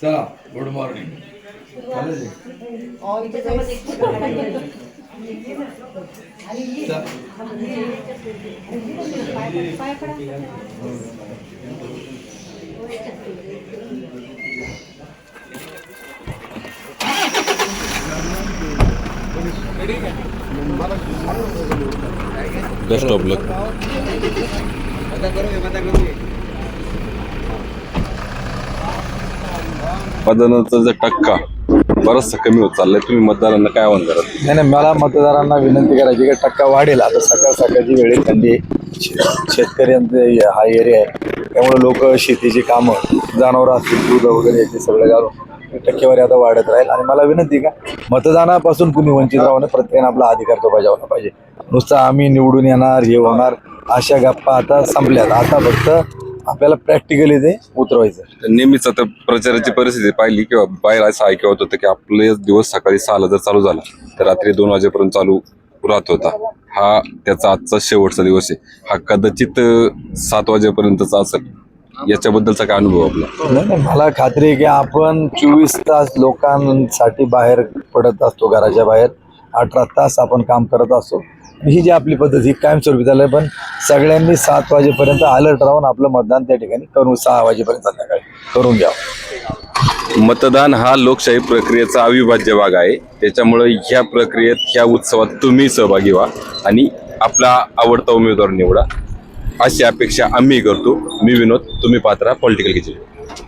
चला good morning. Best of luck मतदानाचा जो टक्का बराचसा कमी होत चाललाय. तुम्ही मतदारांना काय आव्हान करा नाही नाही मला मतदारांना विनंती करायची की टक्का वाढेल. आता सकाळ सकाळची वेळ थंडी आहे. शे- शेतकऱ्यांचे हा एरिया आहे. त्यामुळे लोक शेतीची कामं जनावरं असतील दूध वगैरे याचे सगळं घालून टक्केवारी आता वाढत राहील. आणि मला विनंती का मतदानापासून कुणी वंचित राहू नये प्रत्येकाने आपला अधिकार तो बजावला पाहिजे. नुसतं आम्ही निवडून येणार हे होणार अशा गप्पा आता संपल्यात. आता फक्त आपल्याला प्रॅक्टिकली ते उतरवायचं. नेहमीच आता प्रचाराची परिस्थिती पाहिली किंवा बाहेर असं ऐकवत होतं की आपले दिवस सकाळी सहाला जर चालू झाला तर रात्री दोन वाजेपर्यंत चालू राहत होता. हा त्याचा आजचा शेवटचा दिवस आहे. हा कदाचित अं, सात वाजेपर्यंतचा असेल. याच्याबद्दलचा काय अनुभव आपला? नाही नाही मला खात्री आहे की आपण चोवीस तास लोकांसाठी बाहेर पडत असतो घराच्या बाहेर. अठरा तास आपण काम करत असतो. ही जी आपली पद्धत ही कायमस्वरूपी झाली आहे, पण सगळ्यांनी सात वाजेपर्यंत अलर्ट राहून आपलं मतदान त्या ठिकाणी करून सहा वाजेपर्यंत संध्याकाळी करून घ्यावं. मतदान हा लोकशाही प्रक्रियेचा अविभाज्य भाग आहे. त्याच्यामुळे ह्या प्रक्रियेत ह्या उत्सवात तुम्ही सहभागी व्हा आणि आपला आवडता उमेदवार निवडा. अशी अपेक्षा आम्ही करतो. मी विनोद तुम्ही पात्रा पॉलिटिकल किचन